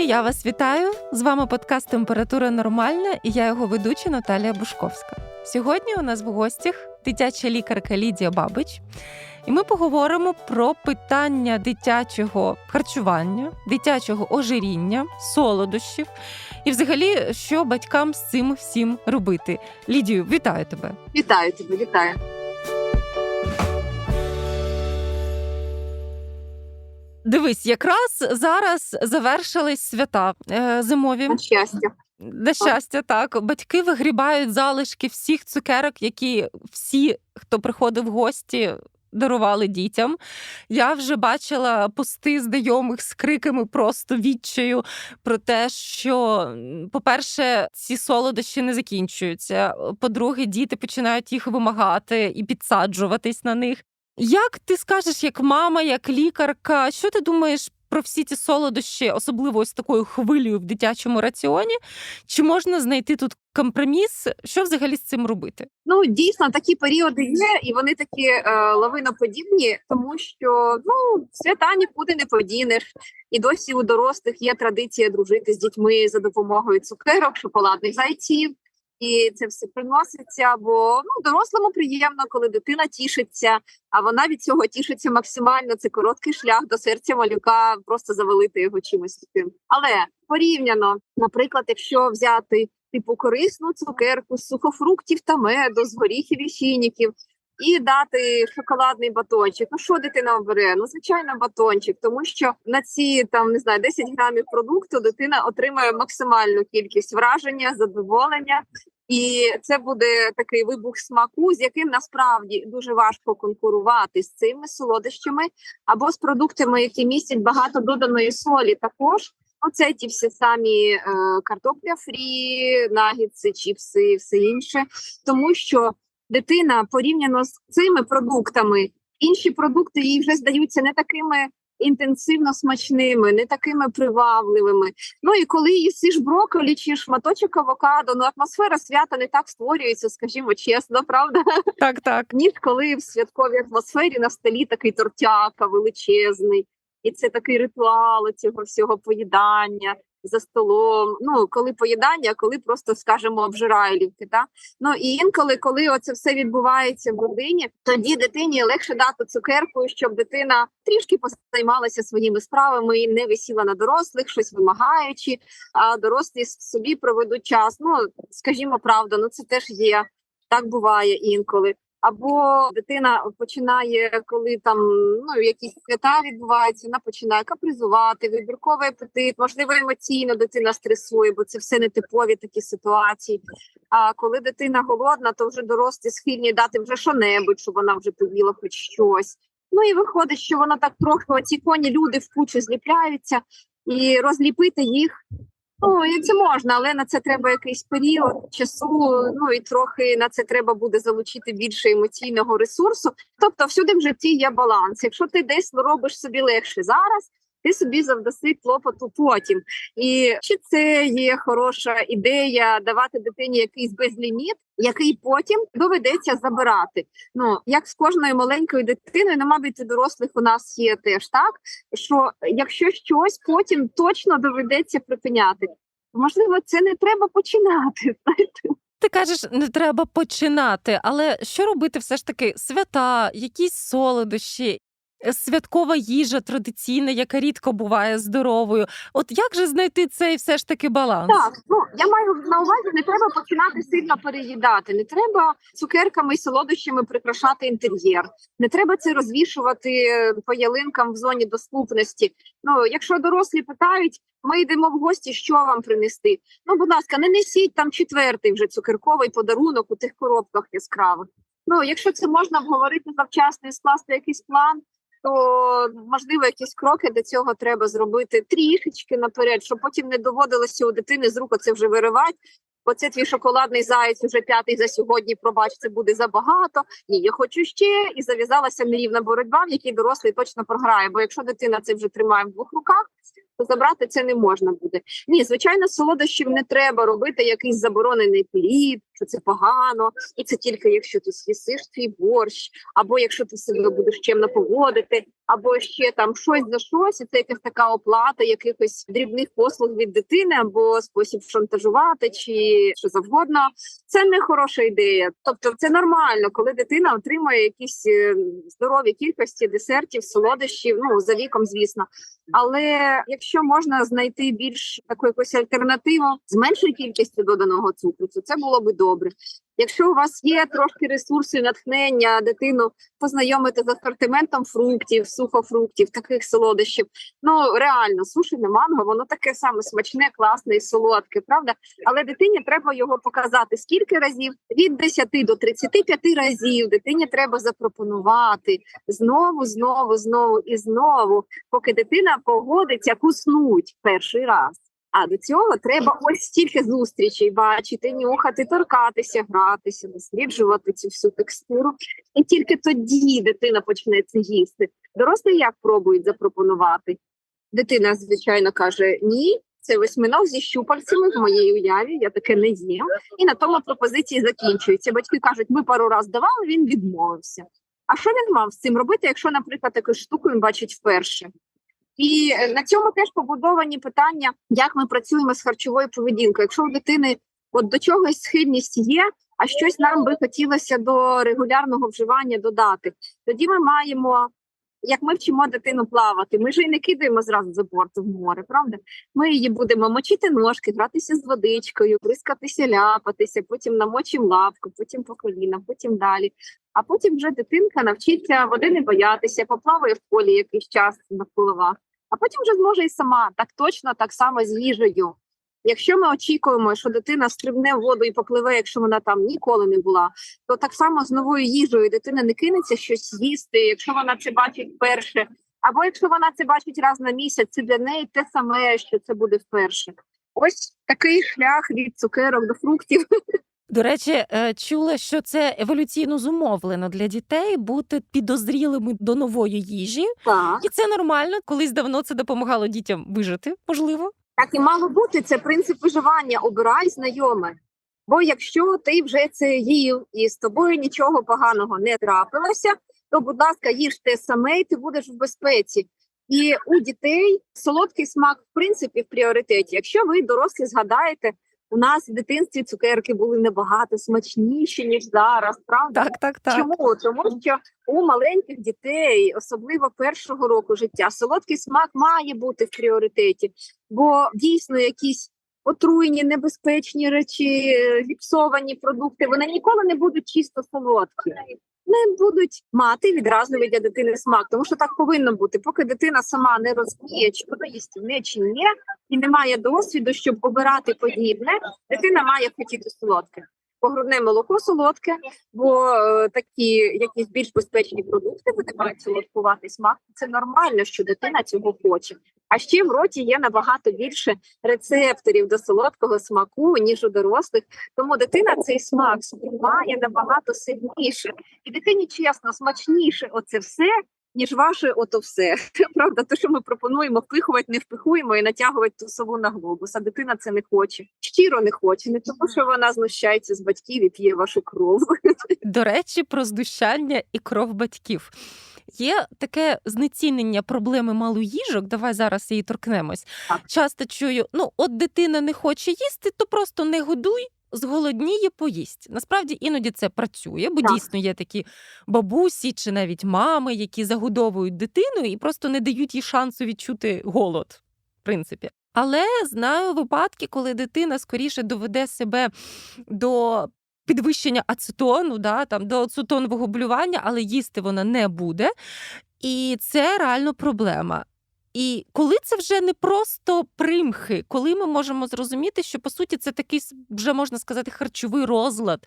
Друзі, я вас вітаю. З вами подкаст Температура нормальна і я його ведуча Наталія Бушковська. Сьогодні у нас в гостях дитяча лікарка Лідія Бабич. І ми поговоримо про питання дитячого харчування, дитячого ожиріння, солодощів і, взагалі, що батькам з цим всім робити. Лідію, вітаю тебе! Вітаю тебе, вітаю. Дивись, якраз зараз завершились свята е, зимові. На щастя. На щастя, так батьки вигрібають залишки всіх цукерок, які всі, хто приходив в гості, дарували дітям. Я вже бачила пости знайомих з криками просто відчаю про те, що, по-перше, ці солодощі не закінчуються. По-друге, діти починають їх вимагати і підсаджуватись на них. Як ти скажеш, як мама, як лікарка, що ти думаєш про всі ці солодощі, особливо ось такою хвилею в дитячому раціоні? Чи можна знайти тут компроміс? Що взагалі з цим робити? Ну дійсно такі періоди є, і вони такі е, лавиноподібні, тому що ну свята нікуди не подінеш. І досі у дорослих є традиція дружити з дітьми за допомогою цукерок, шоколадних зайців. І це все приноситься, бо ну дорослому приємно, коли дитина тішиться, а вона від цього тішиться максимально. Це короткий шлях до серця малюка, просто завалити його чимось тим, Але порівняно, наприклад, якщо взяти типу корисну цукерку з сухофруктів та меду, з горіхів і фініків, і дати шоколадний батончик. Ну що дитина обере? Ну звичайно, батончик, тому що на ці там не знаю 10 грамів продукту дитина отримає максимальну кількість враження, задоволення. І це буде такий вибух смаку, з яким насправді дуже важко конкурувати з цими солодощами або з продуктами, які містять багато доданої солі. Також оце ті всі самі е, картопля фрі, нагідси, чіпси, і все інше, тому що дитина порівняно з цими продуктами, інші продукти їй вже здаються не такими інтенсивно смачними, не такими привабливими. Ну і коли їсиш брокколі чи шматочок авокадо, ну атмосфера свята не так створюється, скажімо чесно, правда? Так, так. ніж коли в святковій атмосфері на столі такий тортяка величезний, і це такий ритуал цього всього поїдання за столом. Ну коли поїдання, коли просто скажімо, обжирайлівки. Та ну і інколи, коли оце все відбувається в родині, тоді дитині легше дати цукерку, щоб дитина трішки позаймалася своїми справами і не висіла на дорослих, щось вимагаючи. А дорослі собі проведуть час. Ну скажімо, правда, ну це теж є. Так буває інколи. Або дитина починає, коли там ну якісь свята відбуваються, вона починає капризувати, вибірковий апетит, можливо, емоційно дитина стресує, бо це все нетипові такі ситуації. А коли дитина голодна, то вже дорослі схильні дати вже що-небудь, щоб вона вже поїла хоч щось. Ну і виходить, що вона так трохи оці коні люди в кучу зліпляються, і розліпити їх Ну, і це можна, але на це треба якийсь період часу. Ну і трохи на це треба буде залучити більше емоційного ресурсу. Тобто, всюди в житті є баланс. Якщо ти десь робиш собі легше зараз, ти собі завдаси клопоту потім. І чи це є хороша ідея давати дитині якийсь безліміт, який потім доведеться забирати? Ну як з кожною маленькою дитиною, ну, мабуть, і дорослих у нас є теж так, що якщо щось потім точно доведеться припиняти. Можливо, це не треба починати. знаєте. Ти кажеш, не треба починати, але що робити все ж таки свята, якісь солодощі, святкова їжа традиційна, яка рідко буває здоровою. От як же знайти цей все ж таки баланс? Так, ну я маю на увазі, не треба починати сильно переїдати. Не треба цукерками і солодощами прикрашати інтер'єр. Не треба це розвішувати е, по ялинкам в зоні доступності. Ну, якщо дорослі питають, ми йдемо в гості, що вам принести? Ну, будь ласка, не несіть там четвертий вже цукерковий подарунок у тих коробках яскравих. Ну, якщо це можна обговорити завчасно і скласти якийсь план, то можливо якісь кроки до цього треба зробити трішечки наперед, щоб потім не доводилося у дитини з рук це вже виривати. Оце твій шоколадний заяць уже п'ятий за сьогодні. Пробач, це буде забагато. Ні, я хочу ще. І зав'язалася нерівна боротьба, в якій дорослий точно програє. Бо якщо дитина це вже тримає в двох руках, то забрати це не можна буде. Ні, звичайно, солодощів не треба робити якийсь заборонений плід, що це погано, і це тільки якщо ти з'їсиш свій борщ, або якщо ти себе будеш чемно поводити, або ще там щось за щось, і це якась така оплата якихось дрібних послуг від дитини, або спосіб шантажувати, чи що завгодно. Це не хороша ідея. Тобто, це нормально, коли дитина отримує якісь е, здорові кількості десертів, солодощів, ну за віком, звісно. Але якщо можна знайти більш таку якусь альтернативу з меншою кількістю доданого цукру, то це було би добре. Якщо у вас є трошки ресурсу і натхнення дитину познайомити з асортиментом фруктів, сухофруктів, таких солодощів, ну реально сушене манго, воно таке саме смачне, класне і солодке, правда? Але дитині треба його показати скільки разів від 10 до 35 разів. Дитині треба запропонувати знову, знову, знову і знову, поки дитина погодиться куснуть перший раз. А до цього треба ось стільки зустрічей бачити, нюхати, торкатися, гратися, досліджувати цю всю текстуру. І тільки тоді дитина почне це їсти. Дорослі як пробують запропонувати? Дитина, звичайно, каже: ні, це восьминог зі щупальцями в моїй уяві, я таке не їм. І на тому пропозиції закінчуються. Батьки кажуть, ми пару раз давали, він відмовився. А що він мав з цим робити, якщо, наприклад, таку штуку він бачить вперше? І е, на цьому теж побудовані питання, як ми працюємо з харчовою поведінкою. Якщо у дитини от до чогось схильність є, а щось нам би хотілося до регулярного вживання додати, тоді ми маємо. Як ми вчимо дитину плавати, ми ж її не кидаємо зразу за борт в море, правда? Ми її будемо мочити ножки, гратися з водичкою, бризкатися, ляпатися, потім намочимо лапку, потім по коліна, потім далі. А потім вже дитинка навчиться води не боятися, поплаває в полі якийсь час на впливах а потім вже зможе і сама так точно, так само з їжею. Якщо ми очікуємо, що дитина стрибне в воду і попливе, якщо вона там ніколи не була, то так само з новою їжею дитина не кинеться щось їсти, якщо вона це бачить вперше. Або якщо вона це бачить раз на місяць, це для неї те саме, що це буде вперше. Ось такий шлях від цукерок до фруктів. До речі, е, чула, що це еволюційно зумовлено для дітей бути підозрілими до нової їжі, Так. і це нормально. Колись давно це допомагало дітям вижити, можливо. Так і мало бути це принцип виживання. Обирай знайоме. Бо якщо ти вже це їв і з тобою нічого поганого не трапилося, то, будь ласка, їж те саме, і ти будеш в безпеці. І у дітей солодкий смак, в принципі, в пріоритеті. Якщо ви дорослі згадаєте, у нас в дитинстві цукерки були набагато смачніші ніж зараз. Правда? Так, так, так. Чому? Тому що у маленьких дітей, особливо першого року життя, солодкий смак має бути в пріоритеті, бо дійсно якісь отруєні, небезпечні речі, е, зіпсовані продукти, вони ніколи не будуть чисто солодкі. Не будуть мати відразливий для дитини смак, тому що так повинно бути. Поки дитина сама не розуміє, чи вона їстівне, чи ні, і не має досвіду, щоб обирати подібне, дитина має хотіти солодке. Бо грудне молоко солодке, бо е, такі якісь більш безпечні продукти вони мають солодкуватий смак. Це нормально, що дитина цього хоче. А ще в роті є набагато більше рецепторів до солодкого смаку ніж у дорослих. Тому дитина цей смак сприймає набагато сильніше, і дитині чесно смачніше оце все. Ніж ваше ото все правда, те, що ми пропонуємо впихувати, не впихуємо і натягувати ту сову на глобус. А дитина це не хоче. Щиро не хоче, не тому, що вона знущається з батьків і п'є вашу кров. До речі, про знущання і кров батьків. Є таке знецінення проблеми малоїжок. Давай зараз її торкнемось. Так. Часто чую: ну, от дитина не хоче їсти, то просто не годуй. Зголодніє поїсть. Насправді іноді це працює, бо Так. дійсно є такі бабусі чи навіть мами, які загодовують дитину і просто не дають їй шансу відчути голод, в принципі. Але знаю випадки, коли дитина скоріше доведе себе до підвищення ацетону, да, там, до ацетонового блювання, але їсти вона не буде. І це реально проблема. І коли це вже не просто примхи, коли ми можемо зрозуміти, що по суті це такий вже можна сказати харчовий розлад,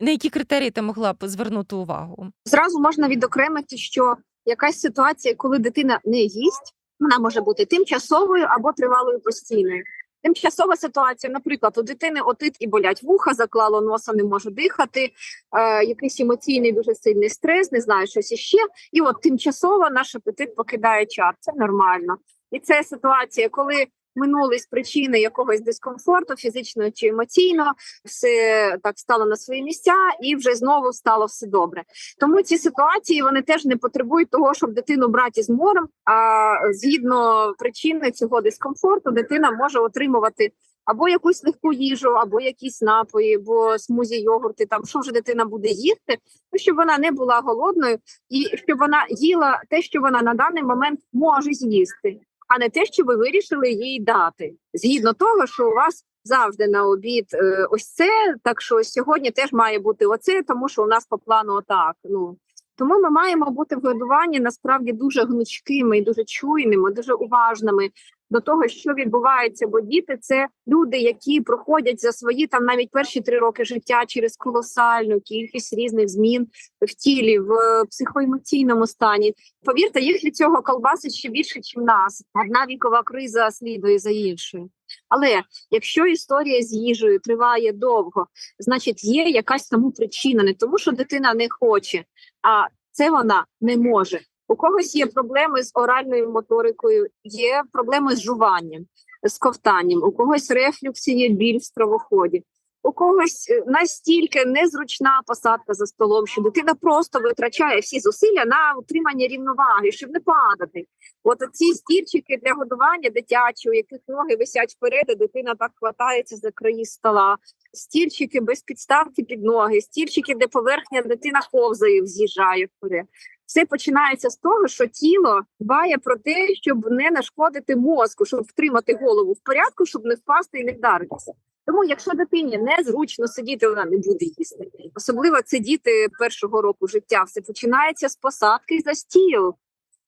на які критерії ти могла б звернути увагу? Зразу можна відокремити, що якась ситуація, коли дитина не їсть, вона може бути тимчасовою або тривалою постійною. Тимчасова ситуація, наприклад, у дитини отит і болять вуха, заклало носа, не може дихати, е, якийсь емоційний дуже сильний стрес, не знаю, щось іще. І от тимчасово наш апетит покидає чар. Це нормально. І це ситуація, коли минулись причини якогось дискомфорту, фізичного чи емоційного, все так стало на свої місця, і вже знову стало все добре. Тому ці ситуації вони теж не потребують того, щоб дитину брати з морем. А згідно причини цього дискомфорту, дитина може отримувати або якусь легку їжу, або якісь напої, або смузі йогурти. Там що вже дитина буде їсти, ну, щоб вона не була голодною, і щоб вона їла те, що вона на даний момент може з'їсти, а не те, що ви вирішили їй дати, згідно того, що у вас. Завжди на обід е, ось це. Так що сьогодні теж має бути оце, тому що у нас по плану отак. Ну тому ми маємо бути в годуванні насправді дуже гнучкими і дуже чуйними, дуже уважними до того, що відбувається, бо діти це люди, які проходять за свої там навіть перші три роки життя через колосальну кількість різних змін в тілі, в е, психоемоційному стані. Повірте, їх від цього колбасить ще більше, ніж нас. Одна вікова криза слідує за іншою. Але якщо історія з їжею триває довго, значить є якась тому причина, не тому, що дитина не хоче, а це вона не може. У когось є проблеми з оральною моторикою, є проблеми з жуванням, з ковтанням, у когось рефлюкс є біль в стравоході. У когось е, настільки незручна посадка за столом, що дитина просто витрачає всі зусилля на утримання рівноваги, щоб не падати. От ці стільчики для годування дитячі, у яких ноги висять вперед, і дитина так хватається за краї стола, стільчики без підставки під ноги, стільчики, де поверхня дитина ковзає, з'їжджає вперед. Все починається з того, що тіло дбає про те, щоб не нашкодити мозку, щоб втримати голову в порядку, щоб не впасти і не вдаритися. Тому, якщо дитині незручно сидіти, вона не буде їсти. Особливо це діти першого року життя. Все починається з посадки за стіл,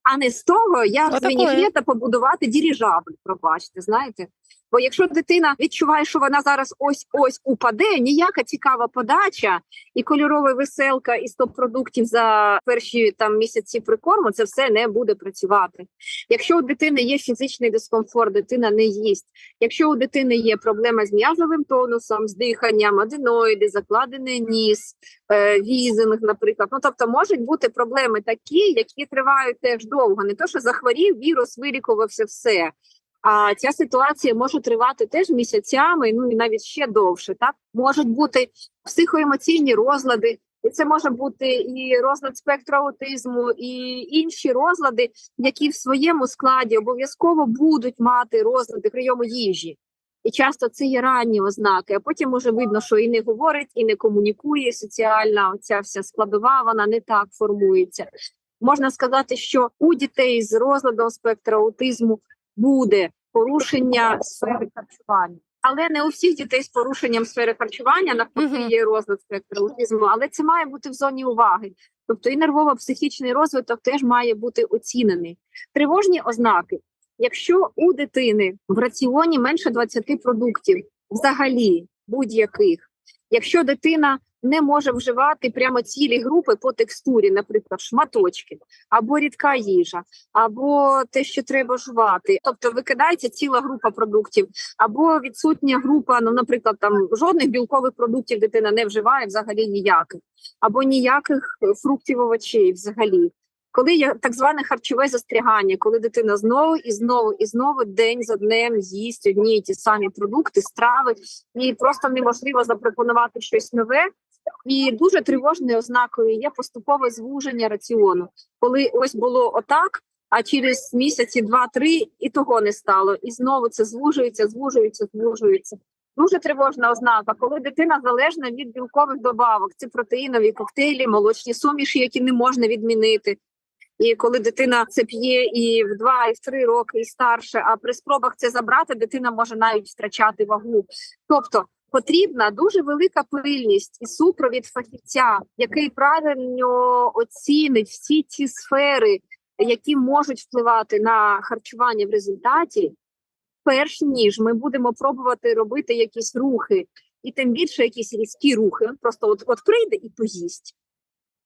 а не з того, як з та побудувати діріжабль. Пробачте, знаєте. Бо якщо дитина відчуває, що вона зараз ось ось упаде, ніяка цікава подача і кольорова веселка і стоп продуктів за перші там місяці прикорму, це все не буде працювати. Якщо у дитини є фізичний дискомфорт, дитина не їсть. Якщо у дитини є проблема з м'язовим тонусом, з диханням, аденоїди, закладений ніс, е, візинг, наприклад. Ну тобто можуть бути проблеми такі, які тривають теж довго. Не то, що захворів, вірус вилікувався все. А ця ситуація може тривати теж місяцями, ну і навіть ще довше. Так можуть бути психоемоційні розлади, і це може бути і розлад спектру аутизму, і інші розлади, які в своєму складі обов'язково будуть мати розлади прийому їжі. І часто це є ранні ознаки, а потім може видно, що і не говорить, і не комунікує соціальна оця вся складова, вона не так формується. Можна сказати, що у дітей з розладом спектра аутизму буде порушення сфери харчування. Але не у всіх дітей з порушенням сфери харчування навпаки є спектра аутизму, але це має бути в зоні уваги. Тобто і нервово-психічний розвиток теж має бути оцінений. Тривожні ознаки. Якщо у дитини в раціоні менше 20 продуктів, взагалі будь-яких, якщо дитина не може вживати прямо цілі групи по текстурі, наприклад, шматочки, або рідка їжа, або те, що треба жувати, тобто викидається ціла група продуктів, або відсутня група, ну, наприклад, там жодних білкових продуктів дитина не вживає взагалі ніяких, або ніяких е, фруктів овочей взагалі. Коли є так зване харчове застрягання, коли дитина знову і знову і знову день за днем їсть одні й ті самі продукти, страви, і просто неможливо запропонувати щось нове. І дуже тривожною ознакою є поступове звуження раціону, коли ось було отак, а через місяці два-три і того не стало. І знову це звужується, звужується, звужується. Дуже тривожна ознака, коли дитина залежна від білкових добавок, це протеїнові коктейлі, молочні суміші, які не можна відмінити. І коли дитина це п'є і в два, і в три роки, і старше, а при спробах це забрати, дитина може навіть втрачати вагу. Тобто потрібна дуже велика пильність і супровід фахівця, який правильно оцінить всі ці сфери, які можуть впливати на харчування в результаті, перш ніж ми будемо пробувати робити якісь рухи, і тим більше якісь різкі рухи. Просто от, от прийде і поїсть.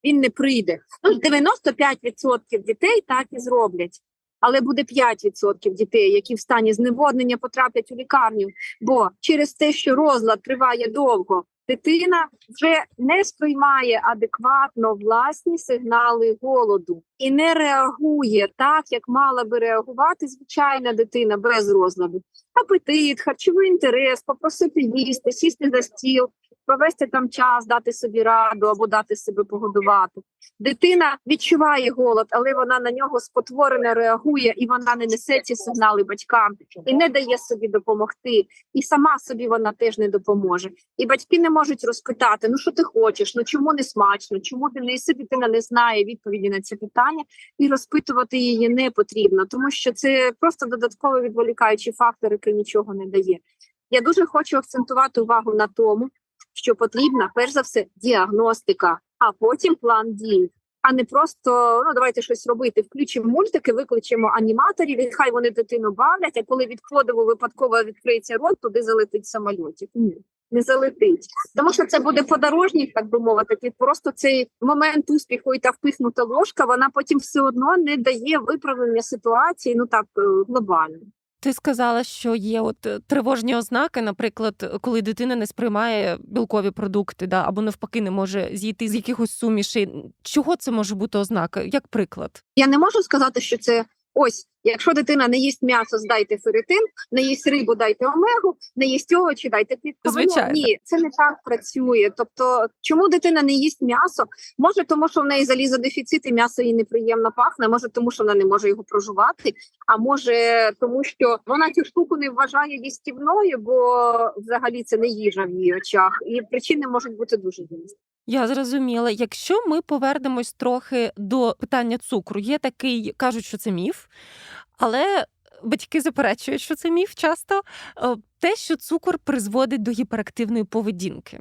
Він не прийде. Ну, 95% дітей так і зроблять. Але буде 5% дітей, які в стані зневоднення потраплять у лікарню. Бо через те, що розлад триває довго, дитина вже не сприймає адекватно власні сигнали голоду і не реагує так, як мала би реагувати звичайна дитина без розладу. Апетит, харчовий інтерес, попросити їсти, сісти за стіл, провести там час, дати собі раду або дати себе погодувати. Дитина відчуває голод, але вона на нього спотворено реагує, і вона не несе ці сигнали батькам і не дає собі допомогти. І сама собі вона теж не допоможе. І батьки не можуть розпитати: ну що ти хочеш, ну чому не смачно, чому ти не їси? Дитина не знає відповіді на ці питання, і розпитувати її не потрібно, тому що це просто додатковий відволікаючий фактор, який нічого не дає. Я дуже хочу акцентувати увагу на тому, що потрібна перш за все діагностика, а потім план дій. А не просто ну давайте щось робити. Включимо мультики, викличемо аніматорів, і хай вони дитину бавлять. А коли від подиву випадково відкриється рот, туди залетить самольотик. Ні, не залетить. Тому що це буде подорожник, так би мовити. Просто цей момент успіху і та впихнута ложка, вона потім все одно не дає виправлення ситуації. Ну так е, глобально. Ти сказала, що є от е, тривожні ознаки, наприклад, коли дитина не сприймає білкові продукти, да, або навпаки не може зійти з якихось сумішей. Чого це може бути ознака? Як приклад? Я не можу сказати, що це ось, якщо дитина не їсть м'ясо, здайте ферритин, не їсть рибу, дайте омегу, не їсть овочі, дайте клітковину. Звичайно. Ні, це не так працює. Тобто, чому дитина не їсть м'ясо? Може, тому що в неї залізодефіцит і м'ясо їй неприємно пахне, може, тому що вона не може його прожувати, а може, тому що вона цю штуку не вважає їстівною, бо взагалі це не їжа в її очах, і причини можуть бути дуже різні. Я зрозуміла. Якщо ми повернемось трохи до питання цукру, є такий, кажуть, що це міф, але батьки заперечують, що це міф часто. Е, Те, що цукор призводить до гіперактивної поведінки.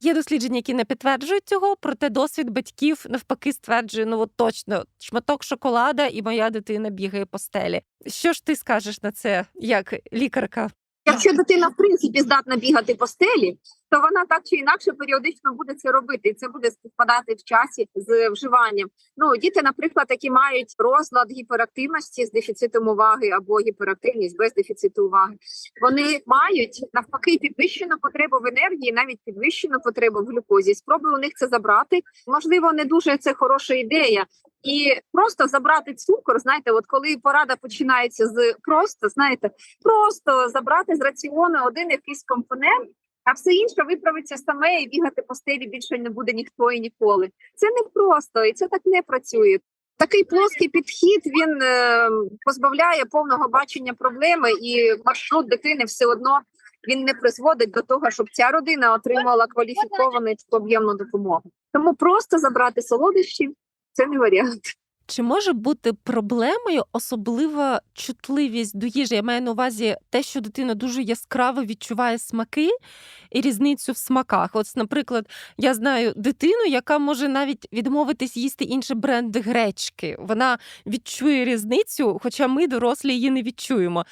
Є дослідження, які не підтверджують цього, проте досвід батьків навпаки стверджує: ну от точно шматок шоколада, і моя дитина бігає по стелі. Що ж ти скажеш на це, як лікарка? Якщо дитина в принципі здатна бігати по стелі, то вона так чи інакше періодично буде це робити, і це буде співпадати в часі з вживанням. Ну діти, наприклад, які мають розлад гіперактивності з дефіцитом уваги або гіперактивність без дефіциту уваги, вони мають навпаки підвищену потребу в енергії, навіть підвищену потребу в глюкозі. Спробуй у них це забрати. Можливо, не дуже це хороша ідея. І просто забрати цукор, знаєте, от коли порада починається з просто, знаєте, просто забрати з раціону один якийсь компонент, а все інше виправиться саме і бігати по стелі більше не буде ніхто і ніколи. Це не просто і це так не працює. Такий плоский підхід він е, позбавляє повного бачення проблеми, і маршрут дитини все одно він не призводить до того, щоб ця родина отримала кваліфіковану об'ємну допомогу. Тому просто забрати солодощі це не варіант. Чи може бути проблемою особлива чутливість до їжі? Я маю на увазі те, що дитина дуже яскраво відчуває смаки і різницю в смаках. От, наприклад, я знаю дитину, яка може навіть відмовитись їсти інші бренди гречки. Вона відчує різницю, хоча ми, дорослі, її не відчуємо.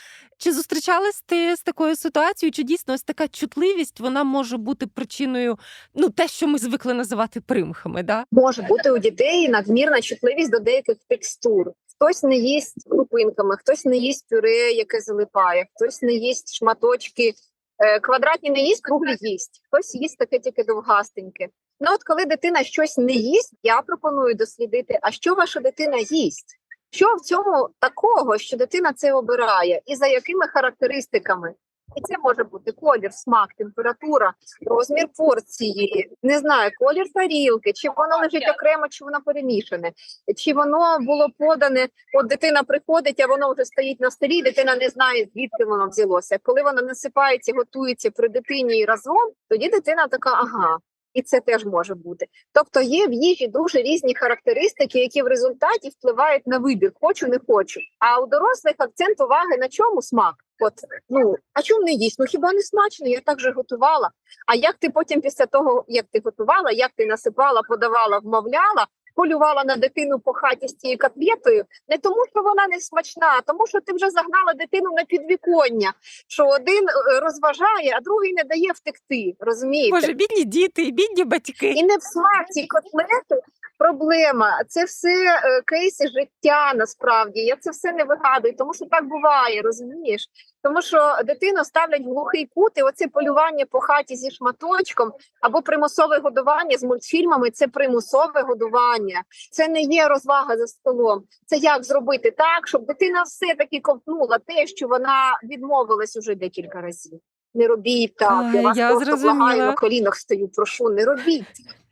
Чи зустрічались ти з такою ситуацією? Чи дійсно ось така чутливість вона може бути причиною, ну те, що ми звикли називати примхами? Да? Може бути у дітей надмірна чутливість до деяких текстур. Хтось не їсть крупинками, хтось не їсть пюре, яке залипає, хтось не їсть шматочки. е, Квадратні не їсть, круглі їсть. Хтось їсть таке тільки довгастеньке. Ну от коли дитина щось не їсть, я пропоную дослідити, а що ваша дитина їсть? Що в цьому такого, що дитина це обирає, і за якими характеристиками? І це може бути колір, смак, температура, розмір порції, не знаю, колір тарілки, чи воно лежить окремо, чи воно перемішане, чи воно було подане. От дитина приходить, а воно вже стоїть на столі. Дитина не знає, звідки воно взялося. Коли воно насипається, готується при дитині і разом, тоді дитина така, ага. І це теж може бути. Тобто є в їжі дуже різні характеристики, які в результаті впливають на вибір, хочу, не хочу. А у дорослих акцент уваги на чому смак? От ну а чому не їсть? Ну хіба не смачно? Я так же готувала. А як ти потім після того, як ти готувала, як ти насипала, подавала, вмовляла, полювала на дитину по хаті з цією котлетою, не тому, що вона не смачна, а тому, що ти вже загнала дитину на підвіконня, що один е, розважає, а другий не дає втекти. Розумієте? Боже, бідні діти, бідні батьки. І не в смаці котлети проблема. Це все е, кейси життя насправді. Я це все не вигадую, тому що так буває, розумієш? Тому що дитину ставлять в глухий кут, і оце полювання по хаті зі шматочком або примусове годування з мультфільмами це примусове годування. Це не є розвага за столом. Це як зробити так, щоб дитина все таки ковтнула те, що вона відмовилась уже декілька разів. Не робіть так. Я вас я просто зрозуміла. благаю на колінах стою. Прошу, не робіть.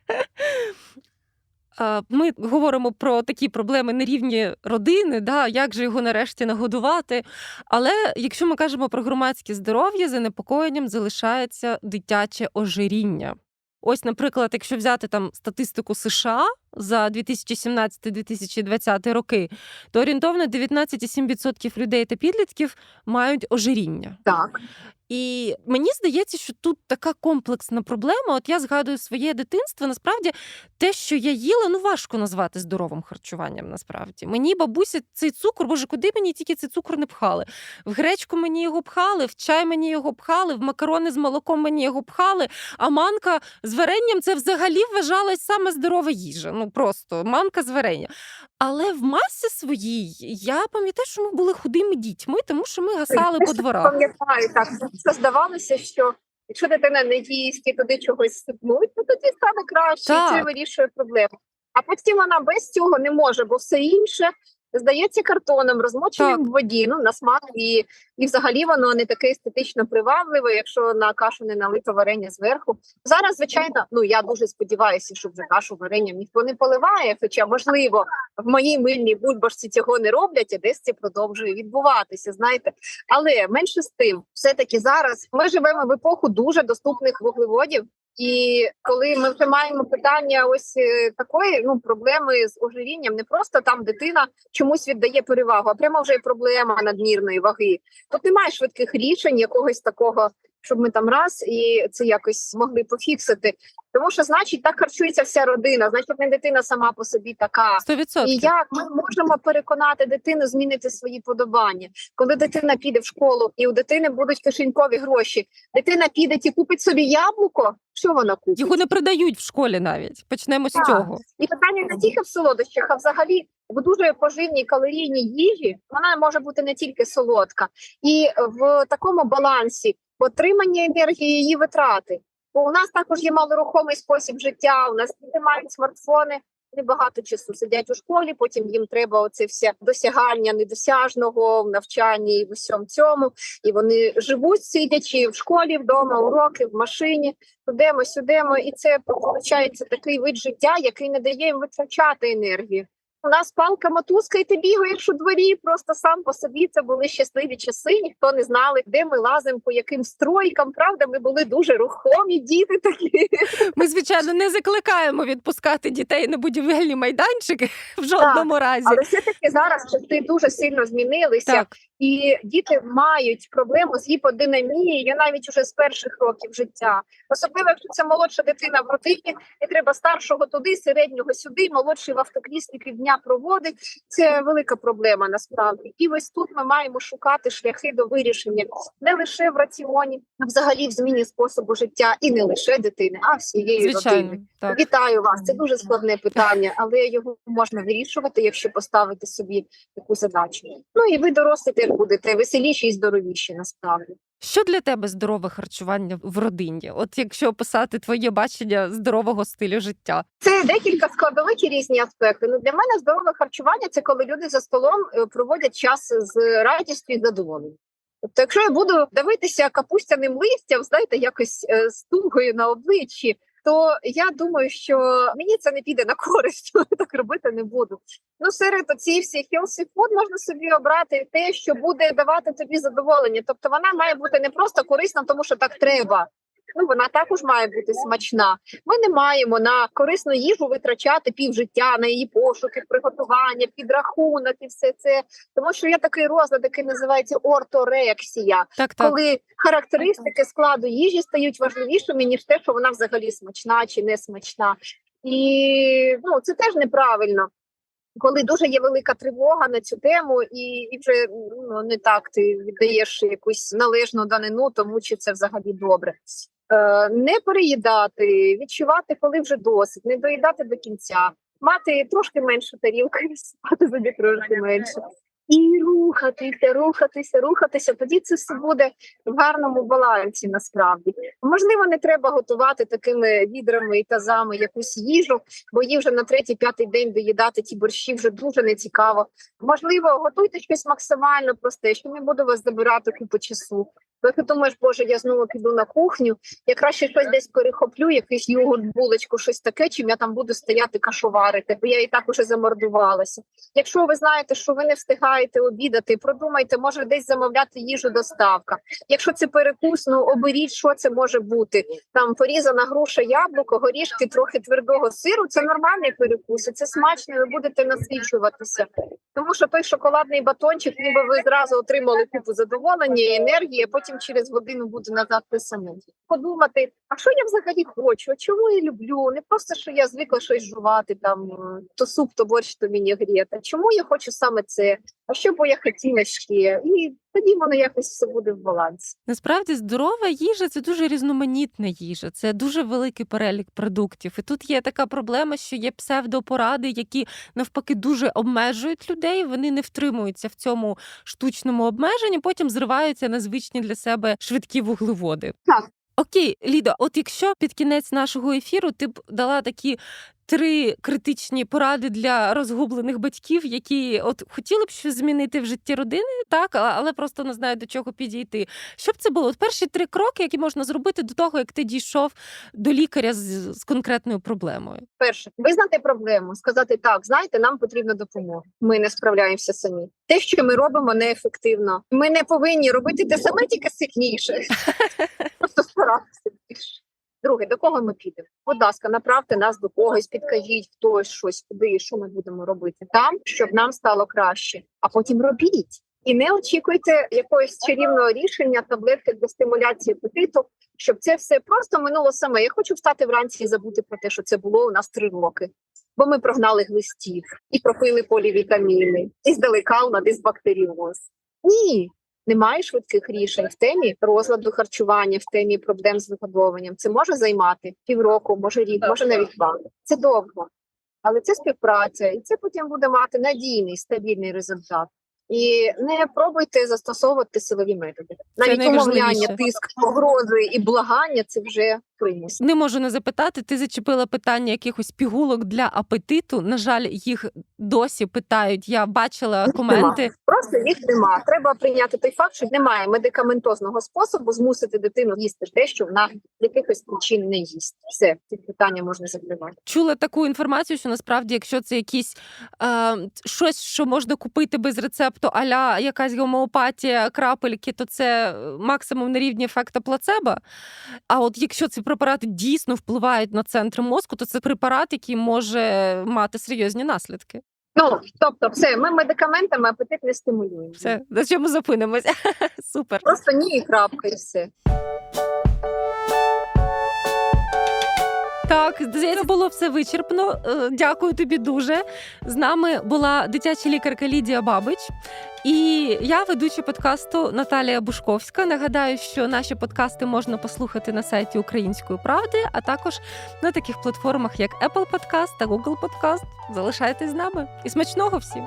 А, Ми говоримо про такі проблеми на рівні родини, да, як же його нарешті нагодувати. Але якщо ми кажемо про громадське здоров'я, занепокоєнням залишається дитяче ожиріння. Ось, наприклад, якщо взяти там статистику США за 2017-2020 роки, то орієнтовно 19,7% людей та підлітків мають ожиріння. Так. І мені здається, що тут така комплексна проблема. От я згадую своє дитинство. Насправді, те, що я їла, ну важко назвати здоровим харчуванням. Насправді мені бабуся цей цукор, боже, куди мені тільки цей цукор не пхали? В гречку мені його пхали, в чай мені його пхали, в макарони з молоком мені його пхали. А манка з варенням це взагалі вважалась саме здорова їжа. Ну просто манка з варення. Але в масі своїй я пам'ятаю, що ми були худими дітьми, тому що ми гасали по дворах. Пам'ятаю, так це здавалося, що якщо дитина не їсть і туди чогось сипнуть, то тоді стане краще, і це вирішує проблему. А потім вона без цього не може, бо все інше здається картоном, розмоченим Так. в воді. Ну на смак і, і взагалі воно не таке естетично привабливе, якщо на кашу не налито варення зверху. Зараз, звичайно, ну я дуже сподіваюся, що вже кашу варенням ніхто не поливає. Хоча, можливо, в моїй мильній бульбашці цього не роблять, а десь це продовжує відбуватися. Знаєте, але менше з тим, все таки зараз ми живемо в епоху дуже доступних вуглеводів. І коли ми вже маємо питання ось е, такої ну проблеми з ожирінням, не просто там дитина чомусь віддає перевагу, а прямо вже є проблема надмірної ваги. Тут немає швидких рішень, якогось такого, щоб ми там раз і це якось могли пофіксити. Тому що, значить, так харчується вся родина, значить, не дитина сама по собі така. 100%. І як ми можемо переконати дитину змінити свої подобання, коли дитина піде в школу і у дитини будуть кишенькові гроші, дитина піде і купить собі яблуко. Що вона купить? Його не продають в школі навіть. Почнемо з цього. І питання не тільки в солодощах, а взагалі в дуже поживній калорійній їжі вона може бути не тільки солодка, і в такому балансі отримання енергії її витрати. Бо у нас також є малорухомий спосіб життя. У нас діти мають смартфони. Небагато часу сидять у школі, потім їм треба оце все досягання недосяжного в навчанні і в усьому цьому. І вони живуть сидячи в школі, вдома, уроки, в машині, tudемо, сюдемо, і це виходить такий вид життя, який не дає їм витрачати енергію. У нас палка мотузка, і ти бігаєш у дворі. Просто сам по собі це були щасливі часи. Ніхто не знали, де ми лазимо, по яким стройкам. Правда, ми були дуже рухомі діти такі. Ми, звичайно, не закликаємо відпускати дітей на будівельні майданчики в жодному разі. Але все таки зараз часи дуже сильно змінилися. Так, і діти мають проблему з гіподинамією навіть уже з перших років життя. Особливо, якщо це молодша дитина в родині, і треба старшого туди, середнього сюди, молодший в автокріслі півдня проводить. Це велика проблема насправді. І ось тут ми маємо шукати шляхи до вирішення не лише в раціоні, а взагалі в зміні способу життя, і не лише дитини, а всієї родини. Так. Вітаю вас. Це дуже складне питання, але його можна вирішувати, якщо поставити собі таку задачу. Ну і ви дорослі теж будете веселіші і здоровіші насправді. Що для тебе здорове харчування в родині? От якщо описати твоє бачення здорового стилю життя. Це декілька складових і різні аспекти. Ну для мене здорове харчування це коли люди за столом е, проводять час з радістю і задоволенням. Тобто, якщо я буду дивитися капустяним листям, знаєте, якось е, з тугою на обличчі, то я думаю, що мені це не піде на користь, так робити не буду. Ну, серед цієї всі healthy food можна собі обрати те, що буде давати тобі задоволення. Тобто вона має бути не просто корисна, тому що так треба. Ну, вона також має бути смачна. Ми не маємо на корисну їжу витрачати півжиття на її пошуки, приготування, підрахунок і все це. Тому що є такий розлад, який називається орторексія, Так, так. коли характеристики складу їжі стають важливішими ніж те, що вона взагалі смачна чи не смачна. І ну це теж неправильно. Коли дуже є велика тривога на цю тему, і, і вже ну не так ти віддаєш якусь належну данину, тому чи це взагалі добре. Е, не переїдати, відчувати, коли вже досить, не доїдати до кінця, мати трошки меншу тарілку, спати собі трошки менше. і рухатися, рухатися, рухатися. Тоді це все буде в гарному балансі. Насправді можливо, не треба готувати такими відрами і тазами якусь їжу, бо її вже на третій, п'ятий день доїдати ті борщі вже дуже не цікаво. Можливо, готуйте щось максимально просте, що не буду вас забирати купу часу. Коли ти думаєш, боже, я знову піду на кухню, я краще щось десь перехоплю, якийсь йогурт, булочку, щось таке, чим я там буду стояти кашу варити, бо я і так уже замордувалася. Якщо ви знаєте, що ви не встигаєте обідати, продумайте, може десь замовляти їжу доставка. Якщо це перекус, ну оберіть, що це може бути. Там порізана груша, яблуко, горішки, трохи твердого сиру. Це нормальний перекус, це смачно. Ви будете насичуватися. Тому що той шоколадний батончик, ніби ви зразу отримали купу задоволення і енергії, а потім через годину буде назад те. Подумати, а що я взагалі хочу? А чому я люблю? Не просто що я звикла щось жувати, там то суп, то борщ, то вінігрет. А Чому я хочу саме це? А що б я хотіла ще? І тоді воно якось все буде в балансі. Насправді здорова їжа це дуже різноманітна їжа, це дуже великий перелік продуктів. І тут є така проблема, що є псевдопоради, які навпаки дуже обмежують людей. Вони не втримуються в цьому штучному обмеженні, потім зриваються на звичні для себе швидкі вуглеводи. Так. Окей, Лідо, от якщо під кінець нашого ефіру ти б дала такі три критичні поради для розгублених батьків, які от хотіли б щось змінити в житті родини, так, але просто не знають до чого підійти. Що б це було? От перші три кроки, які можна зробити до того, як ти дійшов до лікаря з, з конкретною проблемою. Перше, визнати проблему, сказати так, знаєте, нам потрібна допомога. Ми не справляємося самі. Те, що ми робимо, неефективно. Ми не повинні робити те саме, тільки сильніше. Старатися більше. Друге, до кого ми підемо? Будь ласка, направте нас до когось, підкажіть хтось щось, куди і що ми будемо робити там, щоб нам стало краще. А потім робіть. І не очікуйте якогось чарівного рішення, таблетки для стимуляції апетиту, щоб це все просто минуло саме. Я хочу встати вранці і забути про те, що це було у нас три роки. Бо ми прогнали глистів і пропили полівітаміни, і здалека у нас дисбактеріоз. Ні, немає швидких рішень в темі розладу харчування, в темі проблем з вигодовуванням. Це може займати півроку, може рік, може навіть два. Це довго, але це співпраця, і це потім буде мати надійний стабільний результат. І не пробуйте застосовувати силові методи. Навіть умовляння, тиск, погрози і благання це вже примус. Не можу не запитати. Ти зачепила питання якихось пігулок для апетиту. На жаль, їх досі питають. Я бачила коменти. Просто їх нема. Треба прийняти той факт, що немає медикаментозного способу змусити дитину їсти те, що вона якихось причин не їсть. Все ці питання можна закривати. чула таку інформацію, що насправді, якщо це якісь е, щось, що можна купити без рецепту, аля якась гомеопатія, крапельки, то це максимум на рівні ефекта плацебо. А от якщо ці препарати дійсно впливають на центр мозку, то це препарат, який може мати серйозні наслідки. Ну тобто, все, ми медикаментами апетит не стимулюємо. Все, на чому зупинимося? Супер. Просто ні, і крапка, і все. Так, здається, було все вичерпно. Е, Дякую тобі дуже. З нами була дитяча лікарка Лідія Бабич. І я ведуча подкасту Наталія Бушковська. Нагадаю, що наші подкасти можна послухати на сайті Української правди, а також на таких платформах, як Apple Podcast та Google Podcast. Залишайтесь з нами і смачного всім!